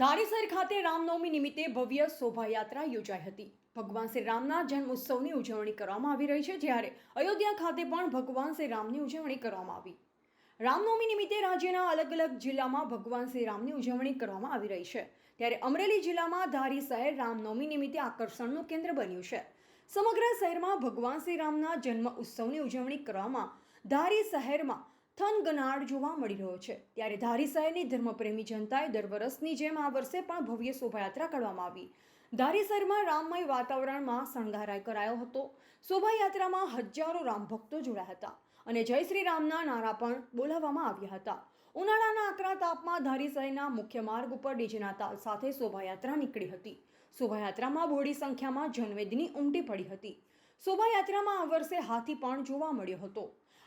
ધારીસર ખાતે રામનવમી નિમિત્તે ભવ્ય શોભાયાત્રા યોજાઈ હતી. ભગવાન શ્રી રામના જન્મ ઉત્સવની ઉજવણી કરવામાં આવી રહી છે, જ્યારે અયોધ્યા ખાતે પણ ભગવાન શ્રી રામની ઉજવણી કરવામાં આવી. રામનવમી નિમિત્તે રાજ્યના અલગ અલગ જિલ્લામાં ભગવાન શ્રી રામની ઉજવણી કરવામાં આવી રહી છે, ત્યારે અમરેલી જિલ્લામાં ધારી શહેર રામનવમી નિમિત્તે આકર્ષણનું કેન્દ્ર બન્યું છે. સમગ્ર શહેરમાં ભગવાન શ્રી રામના જન્મ ઉત્સવની ઉજવણી કરવામાં ધારી શહેરમાં થનગનાટ જોવા મળી રહ્યો છે. ત્યારે ધારી ધર્મપ્રેમી જનતાએ દર વર્ષની જેમ આ વર્ષે પણ ભવ્ય શોભાયાત્રા કરવામાં આવી. ધારી રામમય વાતાવરણમાં શણગારાય કરાયો હતો. શોભાયાત્રામાં હજારો રામ ભક્તો જોડાયા હતા અને જય શ્રી રામના નારા પણ બોલાવવામાં આવ્યા હતા. ઉનાળાના આકરા તાપમાં ધારી મુખ્ય માર્ગ ઉપર ડીજેના તાલ સાથે શોભાયાત્રા નીકળી હતી. શોભાયાત્રામાં બહોળી સંખ્યામાં જનવેદની ઉમટી પડી હતી. શોભાયાત્રામાં આ વર્ષે હાથી પણ જોવા મળ્યો હતો.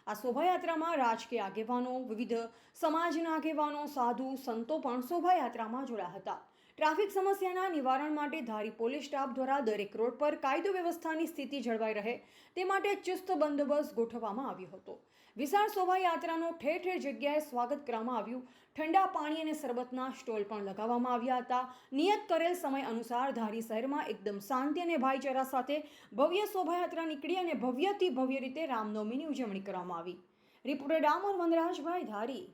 આ શોભાયાત્રામાં રાજકીય આગેવાનો, વિવિધ સમાજના આગેવાનો, સાધુ, સંતો પણ શોભાયાત્રામાં જોડાયા હતા. ટ્રાફિક સમસ્યાના નિવારણ માટે ધારી પોલીસ સ્ટાફ દ્વારા દરેક રોડ પર કાયદો વ્યવસ્થાની સ્થિતિ જળવાઈ રહે તે માટે ચુસ્ત બંદોબસ્ત ગોઠવવામાં આવ્યો હતો. વિશાળ શોભાયાત્રાનું ઠેર ઠેર જગ્યાએ સ્વાગત કરવામાં આવ્યું. ઠંડા પાણી અને શરબતના સ્ટોલ પણ લગાવવામાં આવ્યા હતા. નિયત કરેલ સમય અનુસાર ધારી શહેરમાં એકદમ શાંતિ અને ભાઈચારા સાથે ભવ્ય શોભાયાત્રા નીકળી અને ભવ્યથી ભવ્ય રીતે રામનવમીની ઉજવણી કરવામાં આવી. રિપોર્ટર ડામોર વનરાજભાઈ ધારી.